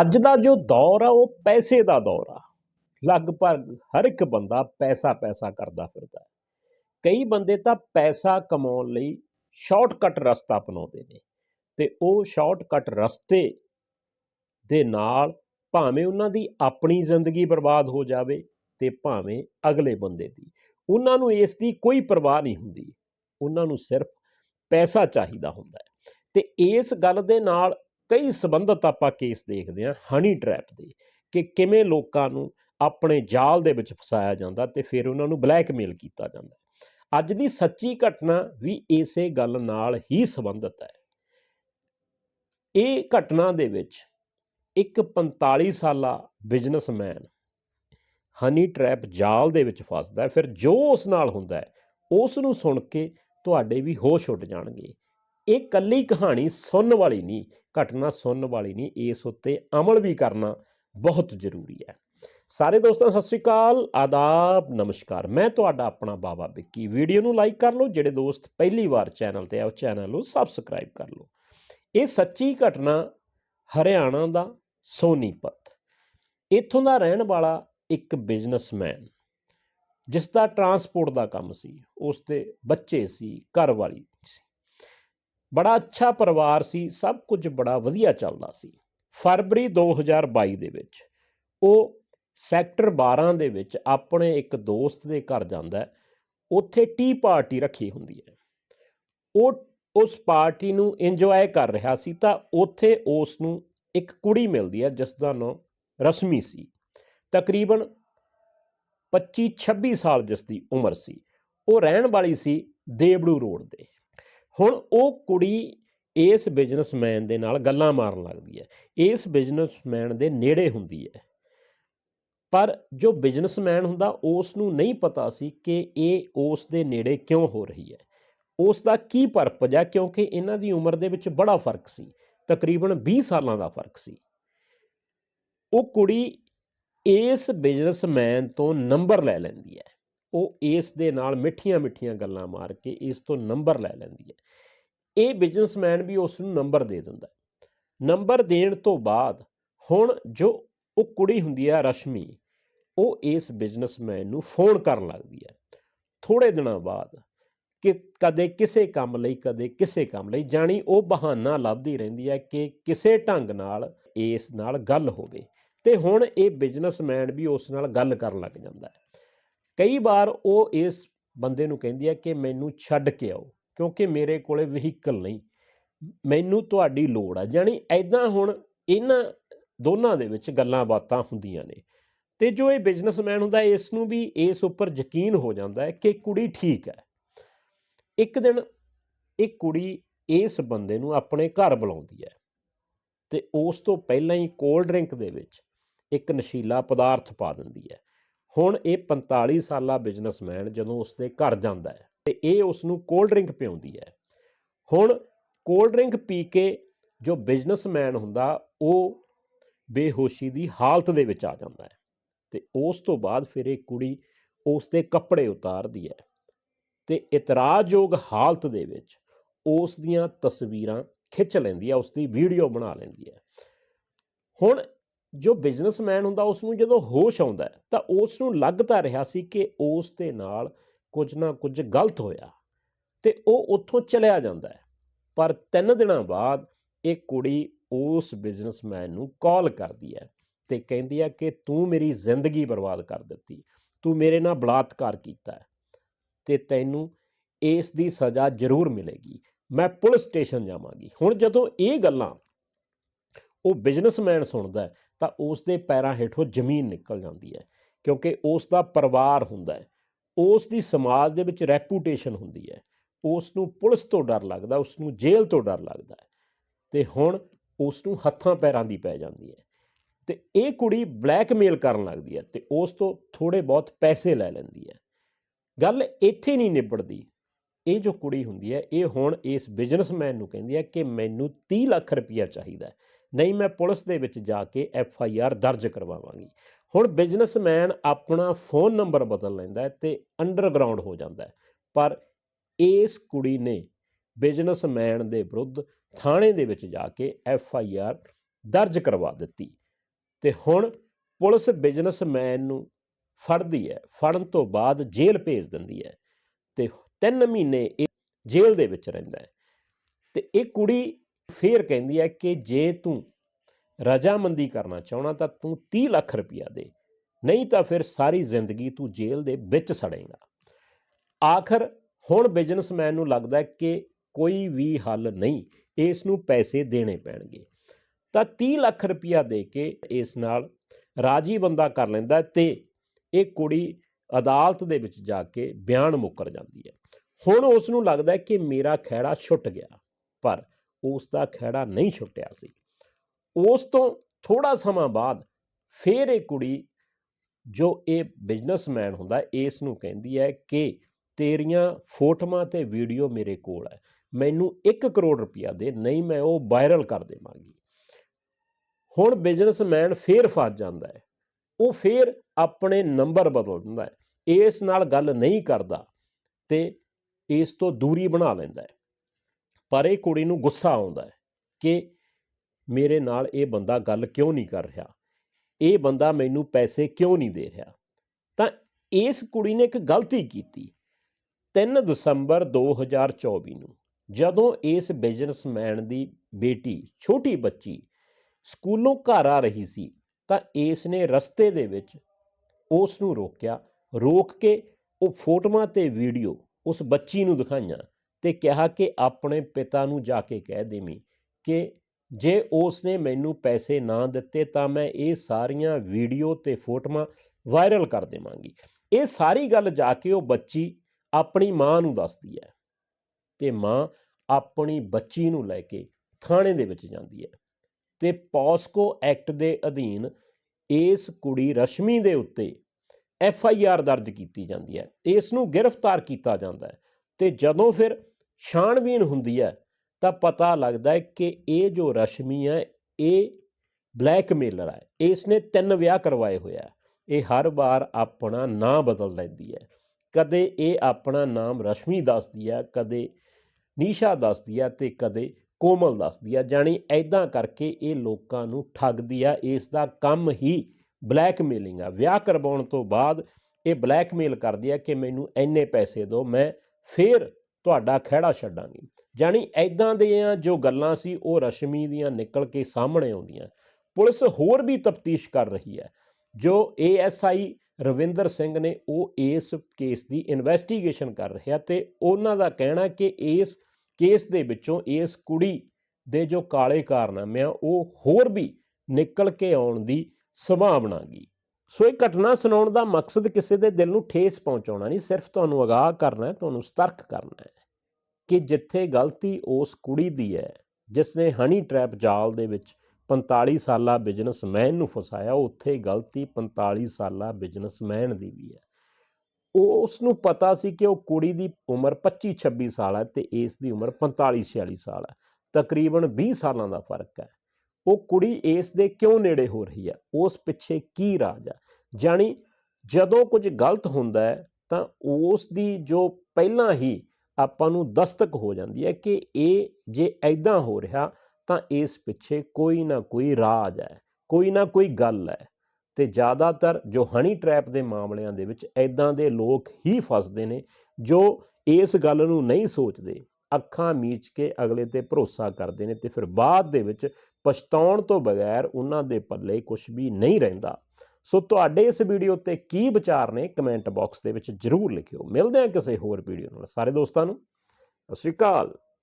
ਅੱਜ ਦਾ ਜੋ ਦੌਰ ਆ, ਉਹ ਪੈਸੇ ਦਾ ਦੌਰ ਆ। ਲਗਭਗ ਹਰ ਇੱਕ ਬੰਦਾ ਪੈਸਾ ਪੈਸਾ ਕਰਦਾ ਫਿਰਦਾ ਹੈ। ਕਈ ਬੰਦੇ ਤਾਂ ਪੈਸਾ ਕਮਾਉਣ ਲਈ ਸ਼ਾਰਟਕਟ ਰਸਤਾ ਅਪਣਾਉਂਦੇ ਨੇ ਤੇ ਉਹ ਸ਼ਾਰਟਕਟ ਰਸਤੇ ਦੇ ਨਾਲ ਭਾਵੇਂ ਉਹਨਾਂ ਦੀ ਆਪਣੀ ਜ਼ਿੰਦਗੀ ਬਰਬਾਦ ਹੋ ਜਾਵੇ ਤੇ ਭਾਵੇਂ ਅਗਲੇ ਬੰਦੇ ਦੀ। ਉਹਨਾਂ ਨੂੰ ਇਸ ਦੀ ਕੋਈ ਪਰਵਾਹ ਨਹੀਂ ਹੁੰਦੀ। ਉਹਨਾਂ ਨੂੰ ਸਿਰਫ ਪੈਸਾ ਚਾਹੀਦਾ ਹੁੰਦਾ ਹੈ। ਤੇ ਇਸ ਗੱਲ ਦੇ ਨਾਲ ਕਈ ਸੰਬੰਧਤ ਆਪਾਂ ਕੇਸ ਦੇਖਦੇ ਹਾਂ ਹਨੀ ਟ੍ਰੈਪ ਦੇ ਕਿ ਕਿਵੇਂ ਲੋਕਾਂ ਨੂੰ ਆਪਣੇ ਜਾਲ ਦੇ ਵਿੱਚ ਫਸਾਇਆ ਜਾਂਦਾ ਤੇ ਫਿਰ ਉਹਨਾਂ ਨੂੰ ਬਲੈਕਮੇਲ ਕੀਤਾ ਜਾਂਦਾ। ਅੱਜ ਦੀ ਸੱਚੀ ਘਟਨਾ ਵੀ ਇਸੇ ਗੱਲ ਨਾਲ ਹੀ ਸੰਬੰਧਿਤ ਹੈ। ਇਹ ਘਟਨਾ ਦੇ ਵਿੱਚ ਇੱਕ 45 ਸਾਲਾ ਬਿਜ਼ਨਸਮੈਨ ਹਨੀ ਟ੍ਰੈਪ ਜਾਲ ਦੇ ਵਿੱਚ ਫਸਦਾ ਫਿਰ ਜੋ ਉਸ ਨਾਲ ਹੁੰਦਾ ਹੈ, ਉਸ ਨੂੰ ਸੁਣ ਕੇ ਤੁਹਾਡੇ ਵੀ ਹੋਸ਼ ਉੱਡ ਜਾਣਗੇ। ਇਹ ਕੱਲੀ ਕਹਾਣੀ ਸੁਣਨ ਵਾਲੀ ਨਹੀਂ, ਘਟਨਾ ਸੁਣਨ ਵਾਲੀ ਨਹੀਂ, ਇਸ ਉੱਤੇ ਅਮਲ ਵੀ ਕਰਨਾ ਬਹੁਤ ਜ਼ਰੂਰੀ ਹੈ। ਸਾਰੇ ਦੋਸਤਾਂ, ਸਤਿ ਸ਼੍ਰੀ ਅਕਾਲ, ਆਦਾਬ, ਨਮਸਕਾਰ। ਮੈਂ ਤੁਹਾਡਾ ਆਪਣਾ ਬਾਬਾ ਵਿੱਕੀ। ਵੀਡੀਓ ਨੂੰ ਲਾਈਕ ਕਰ ਲਓ, ਜਿਹੜੇ ਦੋਸਤ ਪਹਿਲੀ ਵਾਰ ਚੈਨਲ ਤੇ ਆਓ ਚੈਨਲ ਨੂੰ ਸਬਸਕ੍ਰਾਈਬ ਕਰ ਲਓ। ਇਹ ਸੱਚੀ ਘਟਨਾ ਹਰਿਆਣਾ ਦਾ ਸੋਨੀਪਤ। ਇੱਥੋਂ ਦਾ ਰਹਿਣ ਵਾਲਾ ਇੱਕ ਬਿਜ਼ਨਸਮੈਨ ਜਿਸ ਦਾ ਟਰਾਂਸਪੋਰਟ ਦਾ ਕੰਮ ਸੀ, ਉਸ ਦੇ ਬੱਚੇ ਸੀ, ਘਰ ਵਾਲੀ ਬੜਾ ਅੱਛਾ ਪਰਿਵਾਰ ਸੀ, ਸਭ ਕੁਝ ਬੜਾ ਵਧੀਆ ਚੱਲਦਾ ਸੀ। ਫਰਵਰੀ 2022 ਦੇ ਵਿੱਚ ਉਹ ਸੈਕਟਰ 12 ਦੇ ਵਿੱਚ ਆਪਣੇ ਇੱਕ ਦੋਸਤ ਦੇ ਘਰ ਜਾਂਦਾ ਉੱਥੇ ਟੀ ਪਾਰਟੀ ਰੱਖੀ ਹੁੰਦੀ ਹੈ। ਉਹ ਉਸ ਪਾਰਟੀ ਨੂੰ ਇੰਜੋਏ ਕਰ ਰਿਹਾ ਸੀ ਤਾਂ ਉੱਥੇ ਉਸ ਨੂੰ ਇੱਕ ਕੁੜੀ ਮਿਲਦੀ ਹੈ, ਜਿਸ ਦਾ ਨਾਮ ਰਸ਼ਮੀ ਸੀ। ਤਕਰੀਬਨ 25-26 ਸਾਲ ਜਿਸ ਦੀ ਉਮਰ ਸੀ, ਉਹ ਰਹਿਣ ਵਾਲੀ ਸੀ ਦੇਵੜੂ ਰੋਡ ਦੇ ਹੁਣ ਉਹ ਕੁੜੀ ਇਸ ਬਿਜ਼ਨਸਮੈਨ ਦੇ ਨਾਲ ਗੱਲਾਂ ਮਾਰਨ ਲੱਗਦੀ ਹੈ। ਇਸ ਬਿਜ਼ਨਸਮੈਨ ਦੇ ਨੇੜੇ ਹੁੰਦੀ ਹੈ। ਪਰ ਜੋ ਬਿਜ਼ਨਸਮੈਨ ਹੁੰਦਾ ਉਸ ਨੂੰ ਨਹੀਂ ਪਤਾ ਸੀ ਕਿ ਇਹ ਉਸ ਦੇ ਨੇੜੇ ਕਿਉਂ ਹੋ ਰਹੀ ਹੈ। ਉਸ ਦਾ ਕੀ ਪਰਪਜ ਹੈ? ਕਿਉਂਕਿ ਇਹਨਾਂ ਦੀ ਉਮਰ ਦੇ ਵਿੱਚ ਬੜਾ ਫ਼ਰਕ ਸੀ। ਤਕਰੀਬਨ 20 ਸਾਲਾਂ ਦਾ ਫ਼ਰਕ ਸੀ। ਉਹ ਕੁੜੀ ਇਸ ਬਿਜ਼ਨਸਮੈਨ ਤੋਂ ਨੰਬਰ ਲੈ ਲੈਂਦੀ ਹੈ। ਉਹ ਇਸ ਦੇ ਨਾਲ ਮਿੱਠੀਆਂ ਮਿੱਠੀਆਂ ਗੱਲਾਂ ਮਾਰ ਕੇ ਇਸ ਤੋਂ ਨੰਬਰ ਲੈ ਲੈਂਦੀ ਹੈ। ਇਹ ਬਿਜ਼ਨਸਮੈਨ ਵੀ ਉਸ ਨੂੰ ਨੰਬਰ ਦੇ ਦਿੰਦਾ ਨੰਬਰ ਦੇਣ ਤੋਂ ਬਾਅਦ ਹੁਣ ਜੋ ਉਹ ਕੁੜੀ ਹੁੰਦੀ ਹੈ ਰਸ਼ਮੀ, ਉਹ ਇਸ ਬਿਜ਼ਨਸਮੈਨ ਨੂੰ ਫੋਨ ਕਰਨ ਲੱਗਦੀ ਹੈ। ਥੋੜੇ ਦਿਨਾਂ ਬਾਅਦ ਕਿ ਕਦੇ ਕਿਸੇ ਕੰਮ ਲਈ, ਕਦੇ ਕਿਸੇ ਕੰਮ ਲਈ, ਜਾਣੀ ਉਹ ਬਹਾਨਾ ਲੱਭਦੀ ਰਹਿੰਦੀ ਹੈ ਕਿ ਕਿਸੇ ਢੰਗ ਨਾਲ ਇਸ ਨਾਲ ਗੱਲ ਹੋਵੇ ਤੇ ਹੁਣ ਇਹ ਬਿਜ਼ਨਸਮੈਨ ਵੀ ਉਸ ਨਾਲ ਗੱਲ ਕਰਨ ਲੱਗ ਜਾਂਦਾ ਹੈ। ਕਈ ਵਾਰ ਉਹ ਇਸ ਬੰਦੇ ਨੂੰ ਕਹਿੰਦੀ ਹੈ ਕਿ ਮੈਨੂੰ ਛੱਡ ਕੇ ਆਓ, ਕਿਉਂਕਿ ਮੇਰੇ ਕੋਲੇ ਵਹੀਕਲ ਨਹੀਂ। ਮੈਨੂੰ ਤੁਹਾਡੀ ਲੋੜ ਆ। ਜਾਣੀ ਐਦਾਂ ਹੁਣ ਇਹਨਾਂ ਦੋਨਾਂ ਦੇ ਵਿੱਚ ਗੱਲਾਂ ਬਾਤਾਂ ਹੁੰਦੀਆਂ ਨੇ। ਤੇ ਜੋ ਇਹ ਬਿਜ਼ਨਸਮੈਨ ਹੁੰਦਾ, ਇਸ ਨੂੰ ਵੀ ਇਸ ਉੱਪਰ ਯਕੀਨ ਹੋ ਜਾਂਦਾ ਹੈ ਕਿ ਕੁੜੀ ਠੀਕ ਹੈ। ਇੱਕ ਦਿਨ ਇਹ ਕੁੜੀ ਇਸ ਬੰਦੇ ਨੂੰ ਆਪਣੇ ਘਰ ਬੁਲਾਉਂਦੀ ਹੈ ਤੇ ਉਸ ਤੋਂ ਪਹਿਲਾਂ ਹੀ ਕੋਲਡ ਡਰਿੰਕ ਦੇ ਵਿੱਚ ਇੱਕ ਨਸ਼ੀਲਾ ਪਦਾਰਥ ਪਾ ਦਿੰਦੀ ਹੈ। ਹੁਣ ਇਹ 45 ਸਾਲਾ ਬਿਜ਼ਨਸਮੈਨ ਜਦੋਂ ਉਸਦੇ ਘਰ ਜਾਂਦਾ ਹੈ ਤੇ ਇਹ ਉਸ ਨੂੰ ਕੋਲਡ ਡਰਿੰਕ ਪਿਉਂਦੀ ਹੈ। ਹੁਣ ਕੋਲਡ ਡਰਿੰਕ ਪੀ ਕੇ ਜੋ ਬਿਜ਼ਨਸਮੈਨ ਹੁੰਦਾ, ਉਹ ਬੇਹੋਸ਼ੀ ਦੀ ਹਾਲਤ ਦੇ ਵਿੱਚ ਆ ਜਾਂਦਾ ਹੈ ਤੇ ਉਸ ਤੋਂ ਬਾਅਦ ਫਿਰ ਇਹ ਕੁੜੀ ਉਸ ਦੇ ਕੱਪੜੇ ਉਤਾਰਦੀ ਹੈ ਤੇ ਇਤਰਾਜ਼ਯੋਗ ਹਾਲਤ ਦੇ ਵਿੱਚ ਉਸ ਦੀਆਂ ਤਸਵੀਰਾਂ ਖਿੱਚ ਲੈਂਦੀ ਹੈ ਉਸ ਦੀ ਵੀਡੀਓ ਬਣਾ ਲੈਂਦੀ ਹੈ। ਹੁਣ ਜੋ ਬਿਜ਼ਨਸਮੈਨ ਹੁੰਦਾ, ਉਸ ਨੂੰ ਜਦੋਂ ਹੋਸ਼ ਆਉਂਦਾ ਤਾਂ ਉਸ ਨੂੰ ਲੱਗਦਾ ਰਿਹਾ ਸੀ ਕਿ ਉਸ ਦੇ ਨਾਲ ਕੁਝ ਨਾ ਕੁਝ ਗਲਤ ਹੋਇਆ ਤੇ ਉਹ ਉੱਥੋਂ ਚਲਿਆ ਜਾਂਦਾ ਹੈ। ਪਰ 3 ਦਿਨਾਂ ਬਾਅਦ ਇਹ ਕੁੜੀ ਉਸ ਬਿਜ਼ਨਸਮੈਨ ਨੂੰ ਕਾਲ ਕਰਦੀ ਹੈ ਤੇ ਕਹਿੰਦੀ ਹੈ ਕਿ ਤੂੰ ਮੇਰੀ ਜ਼ਿੰਦਗੀ ਬਰਬਾਦ ਕਰ ਦਿੱਤੀ, ਤੂੰ ਮੇਰੇ ਨਾਲ ਬਲਾਤਕਾਰ ਕੀਤਾ ਹੈ ਤੇ ਤੈਨੂੰ ਇਸ ਦੀ ਸਜ਼ਾ ਜ਼ਰੂਰ ਮਿਲੇਗੀ, ਮੈਂ ਪੁਲਿਸ ਸਟੇਸ਼ਨ ਜਾਵਾਂਗੀ। ਹੁਣ ਜਦੋਂ ਇਹ ਗੱਲਾਂ ਉਹ ਬਿਜ਼ਨਸਮੈਨ ਸੁਣਦਾ ਤਾਂ ਉਸ ਦੇ ਪੈਰਾਂ ਹੇਠੋਂ ਜ਼ਮੀਨ ਨਿਕਲ ਜਾਂਦੀ ਹੈ, ਕਿਉਂਕਿ ਉਸ ਦਾ ਪਰਿਵਾਰ ਹੁੰਦਾ ਹੈ। ਉਸ ਦੀ ਸਮਾਜ ਦੇ ਵਿੱਚ ਰੈਪੂਟੇਸ਼ਨ ਹੁੰਦੀ ਹੈ। ਉਸ ਨੂੰ ਪੁਲਿਸ ਤੋਂ ਡਰ ਲੱਗਦਾ ਉਸ ਨੂੰ ਜੇਲ੍ਹ ਤੋਂ ਡਰ ਲੱਗਦਾ ਹੈ ਤੇ ਹੁਣ ਉਸ ਨੂੰ ਹੱਥਾਂ ਪੈਰਾਂ ਦੀ ਪੈ ਜਾਂਦੀ ਹੈ। ਤੇ ਇਹ ਕੁੜੀ ਬਲੈਕਮੇਲ ਕਰਨ ਲੱਗਦੀ ਹੈ ਤੇ ਉਸ ਤੋਂ ਥੋੜੇ ਬਹੁਤ ਪੈਸੇ ਲੈ ਲੈਂਦੀ ਹੈ। ਗੱਲ ਇੱਥੇ ਨਹੀਂ ਨਿਬੜਦੀ। ਇਹ ਜੋ ਕੁੜੀ ਹੁੰਦੀ ਹੈ, ਇਹ ਹੁਣ ਇਸ ਬਿਜ਼ਨਸਮੈਨ ਨੂੰ ਕਹਿੰਦੀ ਹੈ ਕਿ ਮੈਨੂੰ 30 ਲੱਖ ਰੁਪਇਆ ਚਾਹੀਦਾ ਨਹੀਂ, ਮੈਂ ਪੁਲਿਸ ਦੇ ਵਿੱਚ ਜਾ ਕੇ ਐਫ ਆਈ ਆਰ ਦਰਜ ਕਰਵਾਵਾਂਗੀ। ਹੁਣ ਬਿਜ਼ਨਸਮੈਨ ਆਪਣਾ ਫੋਨ ਨੰਬਰ ਬਦਲ ਲੈਂਦਾ ਹੈ ਤੇ ਅੰਡਰਗਰਾਉਂਡ ਹੋ ਜਾਂਦਾ ਪਰ ਇਸ ਕੁੜੀ ਨੇ ਬਿਜ਼ਨਸਮੈਨ ਦੇ ਵਿਰੁੱਧ ਥਾਣੇ ਦੇ ਵਿੱਚ ਜਾ ਕੇ ਐਫ ਆਈ ਆਰ ਦਰਜ ਕਰਵਾ ਦਿੱਤੀ। ਤੇ ਹੁਣ ਪੁਲਿਸ ਬਿਜ਼ਨਸਮੈਨ ਨੂੰ ਫੜਦੀ ਹੈ, ਫੜਨ ਤੋਂ ਬਾਅਦ ਜੇਲ੍ਹ ਭੇਜ ਦਿੰਦੀ ਹੈ ਤੇ 3 ਮਹੀਨੇ ਇਹ ਜੇਲ੍ਹ ਦੇ ਵਿੱਚ ਰਹਿੰਦਾ ਹੈ। ਤੇ ਇਹ ਕੁੜੀ ਫੇਰ ਕਹਿੰਦੀ ਹੈ ਕਿ ਜੇ ਤੂੰ ਰਜਾਮੰਦੀ ਕਰਨਾ ਚਾਹਣਾ ਤਾਂ ਤੂੰ 30 ਲੱਖ ਰੁਪਇਆ ਦੇ, ਨਹੀਂ ਤਾਂ ਫਿਰ ਸਾਰੀ ਜ਼ਿੰਦਗੀ ਤੂੰ ਜੇਲ੍ਹ ਦੇ ਵਿੱਚ ਸੜੇਂਗਾ। ਆਖਰ ਹੁਣ ਬਿਜ਼ਨਸਮੈਨ ਨੂੰ ਲੱਗਦਾ ਕਿ ਕੋਈ ਵੀ ਹੱਲ ਨਹੀਂ, ਇਸ ਨੂੰ ਪੈਸੇ ਦੇਣੇ ਪੈਣਗੇ। ਤਾਂ 30 ਲੱਖ ਰੁਪਇਆ ਦੇ ਕੇ ਇਸ ਨਾਲ ਰਾਜੀ ਬੰਦਾ ਕਰ ਲੈਂਦਾ ਹੈ ਤੇ ਇਹ ਕੁੜੀ ਅਦਾਲਤ ਦੇ ਵਿੱਚ ਜਾ ਕੇ ਬਿਆਨ ਮੁੱਕਰ ਜਾਂਦੀ ਹੈ। ਹੁਣ ਉਸ ਨੂੰ ਲੱਗਦਾ ਕਿ ਮੇਰਾ ਖਹਿੜਾ ਛੁੱਟ ਗਿਆ, ਪਰ ਉਸ ਦਾ ਖਹਿੜਾ ਨਹੀਂ ਛੁੱਟਿਆ ਸੀ। ਉਸ ਤੋਂ ਥੋੜਾ ਸਮਾਂ ਬਾਅਦ ਫਿਰ ਇਹ ਕੁੜੀ, ਜੋ ਇਹ ਬਿਜ਼ਨਸਮੈਨ ਹੁੰਦਾ, ਇਸ ਨੂੰ ਕਹਿੰਦੀ ਹੈ ਕਿ ਤੇਰੀਆਂ ਫੋਟੋਆਂ ਤੇ ਵੀਡੀਓ ਮੇਰੇ ਕੋਲ ਹੈ। ਮੈਨੂੰ 1 ਕਰੋੜ ਰੁਪਇਆ ਦੇ, ਨਹੀਂ ਮੈਂ ਉਹ ਵਾਇਰਲ ਕਰ ਦੇਵਾਂਗੀ। ਹੁਣ ਬਿਜ਼ਨਸਮੈਨ ਫੇਰ ਫਸ ਜਾਂਦਾ ਹੈ। ਉਹ ਫੇਰ ਆਪਣੇ ਨੰਬਰ ਬਦਲ ਦਿੰਦਾ ਹੈ। ਇਸ ਨਾਲ ਗੱਲ ਨਹੀਂ ਕਰਦਾ ਤੇ ਇਸ ਤੋਂ ਦੂਰੀ ਬਣਾ ਲੈਂਦਾ ਹੈ। ਪਰ ਇਹ ਕੁੜੀ ਨੂੰ ਗੁੱਸਾ ਆਉਂਦਾ ਹੈ ਕਿ ਮੇਰੇ ਨਾਲ ਇਹ ਬੰਦਾ ਗੱਲ ਕਿਉਂ ਨਹੀਂ ਕਰ ਰਿਹਾ? ਇਹ ਬੰਦਾ ਮੈਨੂੰ ਪੈਸੇ ਕਿਉਂ ਨਹੀਂ ਦੇ ਰਿਹਾ? ਤਾਂ ਇਸ ਕੁੜੀ ਨੇ ਇੱਕ ਗਲਤੀ ਕੀਤੀ 3 ਦਸੰਬਰ 2024 ਨੂੰ, ਜਦੋਂ ਇਸ ਬਿਜ਼ਨਸਮੈਨ ਦੀ ਬੇਟੀ, ਛੋਟੀ ਬੱਚੀ ਸਕੂਲੋਂ ਘਰ ਆ ਰਹੀ ਸੀ, ਤਾਂ ਇਸ ਨੇ ਰਸਤੇ ਦੇ ਵਿੱਚ ਉਸ ਨੂੰ ਰੋਕਿਆ, ਰੋਕ ਕੇ ਉਹ ਫੋਟੋਆਂ ਤੇ ਵੀਡੀਓ ਉਸ ਬੱਚੀ ਨੂੰ ਦਿਖਾਈਆਂ। ਤੇ ਕਿਹਾ ਕਿ ਆਪਣੇ ਪਿਤਾ ਨੂੰ ਜਾ ਕੇ ਕਹਿ ਦੇਵੀਂ ਕਿ ਜੇ ਉਸ ਨੇ ਮੈਨੂੰ ਪੈਸੇ ਨਾ ਦਿੱਤੇ ਤਾਂ ਮੈਂ ਇਹ ਸਾਰੀਆਂ ਵੀਡੀਓ ਤੇ ਫੋਟੋਆਂ ਵਾਇਰਲ ਕਰ ਦੇਵਾਂਗੀ। ਇਹ ਸਾਰੀ ਗੱਲ ਜਾ ਕੇ ਉਹ ਬੱਚੀ ਆਪਣੀ ਮਾਂ ਨੂੰ ਦੱਸਦੀ ਹੈ ਤੇ ਮਾਂ ਆਪਣੀ ਬੱਚੀ ਨੂੰ ਲੈ ਕੇ ਥਾਣੇ ਦੇ ਵਿੱਚ ਜਾਂਦੀ ਹੈ ਤੇ ਪੌਸਕੋ ਐਕਟ ਦੇ ਅਧੀਨ ਇਸ ਕੁੜੀ ਰਸ਼ਮੀ ਦੇ ਉੱਤੇ ਐਫ ਆਈ ਆਰ ਦਰਜ ਕੀਤੀ ਜਾਂਦੀ ਹੈ। ਇਸ ਨੂੰ ਗ੍ਰਿਫਤਾਰ ਕੀਤਾ ਜਾਂਦਾ ਹੈ ਤੇ ਜਦੋਂ ਫਿਰ ਛਾਣਬੀਣ ਹੁੰਦੀ ਹੈ, ਤਾਂ ਪਤਾ ਲੱਗਦਾ ਹੈ ਕਿ ਇਹ ਜੋ ਰਸ਼ਮੀ ਹੈ, ਇਹ ਬਲੈਕਮੇਲਰ ਹੈ। ਇਸ ਨੇ ਤਿੰਨ ਵਿਆਹ ਕਰਵਾਏ ਹੋਇਆ ਹੈ ਇਹ ਹਰ ਵਾਰ ਆਪਣਾ ਨਾਂ ਬਦਲ ਲੈਂਦੀ ਹੈ। ਕਦੇ ਇਹ ਆਪਣਾ ਨਾਮ ਰਸ਼ਮੀ ਦੱਸਦੀ ਹੈ, ਕਦੇ ਨੀਸ਼ਾ ਦੱਸਦੀ ਹੈ ਤੇ ਕਦੇ ਕੋਮਲ ਦੱਸਦੀ ਆ ਜਾਣੀ ਐਦਾਂ ਕਰਕੇ ਇਹ ਲੋਕਾਂ ਨੂੰ ਠੱਗਦੀ ਆ ਇਸ ਦਾ ਕੰਮ ਹੀ ਬਲੈਕਮੇਲਿੰਗ ਆ। ਵਿਆਹ ਕਰਵਾਉਣ ਤੋਂ ਬਾਅਦ ਇਹ ਬਲੈਕਮੇਲ ਕਰਦੀ ਆ ਕਿ ਮੈਨੂੰ ਇੰਨੇ ਪੈਸੇ ਦਿਓ, ਮੈਂ ਫੇਰ ਤੁਹਾਡਾ ਖਹਿੜਾ ਛੱਡਾਂਗੀ। ਜਾਣੀ ਐਦਾਂ ਦੀਆਂ ਜੋ ਗੱਲਾਂ ਸੀ, ਉਹ ਰਸ਼ਮੀ ਦੀਆਂ ਨਿਕਲ ਕੇ ਸਾਹਮਣੇ ਆਉਂਦੀਆਂ। ਪੁਲਿਸ ਹੋਰ ਵੀ ਤਫਤੀਸ਼ ਕਰ ਰਹੀ ਹੈ। ਜੋ ਏਐਸਆਈ ਰਵਿੰਦਰ ਸਿੰਘ ਨੇ, ਉਹ ਇਸ ਕੇਸ ਦੀ ਇਨਵੈਸਟੀਗੇਸ਼ਨ ਕਰ ਰਿਹਾ ਤੇ ਉਹਨਾਂ ਦਾ ਕਹਿਣਾ ਕਿ ਇਸ ਕੇਸ ਦੇ ਵਿੱਚੋਂ ਇਸ ਕੁੜੀ ਦੇ ਜੋ ਕਾਲੇ ਕਾਰਨਾਮੇ ਆ ਉਹ ਹੋਰ ਵੀ ਨਿਕਲ ਕੇ ਆਉਣ ਦੀ ਸੰਭਾਵਨਾ ਗਈ ਸੋ ਇਹ ਘਟਨਾ ਸੁਣਾਉਣ ਦਾ ਮਕਸਦ ਕਿਸੇ ਦੇ ਦਿਲ ਨੂੰ ਠੇਸ ਪਹੁੰਚਾਉਣਾ ਨਹੀਂ, ਸਿਰਫ ਤੁਹਾਨੂੰ ਅਗਾਹ ਕਰਨਾ ਹੈ, ਤੁਹਾਨੂੰ ਸਤਰਕ ਕਰਨਾ ਹੈ ਕਿ ਜਿੱਥੇ ਗਲਤੀ ਉਸ ਕੁੜੀ ਦੀ ਹੈ ਜਿਸ ਨੇ ਹਨੀ ਟ੍ਰੈਪ ਜਾਲ ਦੇ ਵਿੱਚ 45 ਸਾਲਾ ਬਿਜ਼ਨਸਮੈਨ ਨੂੰ ਫਸਾਇਆ, ਉੱਥੇ ਗਲਤੀ 45 ਸਾਲਾ ਬਿਜ਼ਨਸਮੈਨ ਦੀ ਵੀ ਹੈ। ਉਹ ਉਸ ਨੂੰ ਪਤਾ ਸੀ ਕਿ ਉਹ ਕੁੜੀ ਦੀ ਉਮਰ 25 26 ਸਾਲ ਹੈ ਤੇ ਇਸ ਦੀ ਉਮਰ 45 46 ਸਾਲ ਹੈ। ਤਕਰੀਬਨ 20 ਸਾਲਾਂ ਦਾ ਫ਼ਰਕ ਹੈ। ਉਹ ਕੁੜੀ ਇਸ ਦੇ ਕਿਉਂ ਨੇੜੇ ਹੋ ਰਹੀ ਹੈ? ਉਸ ਪਿੱਛੇ ਕੀ ਰਾਜ ਹੈ? ਜਾਣੀ ਜਦੋਂ ਕੁਝ ਗਲਤ ਹੁੰਦਾ ਹੈ, ਤਾਂ ਉਸ ਦੀ ਜੋ ਪਹਿਲਾਂ ਹੀ ਆਪਾਂ ਨੂੰ ਦਸਤਕ ਹੋ ਜਾਂਦੀ ਹੈ ਕਿ ਇਹ ਜੇ ਐਦਾਂ ਹੋ ਰਿਹਾ, ਤਾਂ ਇਸ ਪਿੱਛੇ ਕੋਈ ਨਾ ਕੋਈ ਰਾਜ ਹੈ, ਕੋਈ ਨਾ ਕੋਈ ਗੱਲ ਹੈ। ਤੇ ਜ਼ਿਆਦਾਤਰ ਜੋ ਹਨੀ ਟ੍ਰੈਪ ਦੇ ਮਾਮਲਿਆਂ ਦੇ ਵਿੱਚ ਐਦਾਂ ਦੇ ਲੋਕ ਹੀ ਫਸਦੇ ਨੇ, ਜੋ ਇਸ ਗੱਲ ਨੂੰ ਨਹੀਂ ਸੋਚਦੇ। ਅੱਖਾਂ ਮੀਚ ਕੇ ਅਗਲੇ ਤੇ ਭਰੋਸਾ ਕਰਦੇ ਨੇ ਤੇ ਫਿਰ ਬਾਅਦ ਦੇ ਵਿੱਚ ਪਛਤਾਉਣ ਤੋਂ ਬਗੈਰ ਉਹਨਾਂ ਦੇ ਪੱਲੇ ਕੁਝ ਵੀ ਨਹੀਂ ਰਹਿੰਦਾ। ਸੋ ਤੁਹਾਡੇ ਇਸ ਵੀਡੀਓ ਤੇ ਕੀ ਵਿਚਾਰ ਨੇ ਕਮੈਂਟ ਬਾਕਸ ਦੇ ਵਿੱਚ ਜਰੂਰ ਲਿਖਿਓ। ਮਿਲਦੇ ਹਾਂ ਕਿਸੇ ਹੋਰ ਵੀਡੀਓ ਨਾਲ। ਸਾਰੇ ਦੋਸਤਾਂ ਨੂੰ, ਸਤਿ ਸ਼੍ਰੀ ਅਕਾਲ।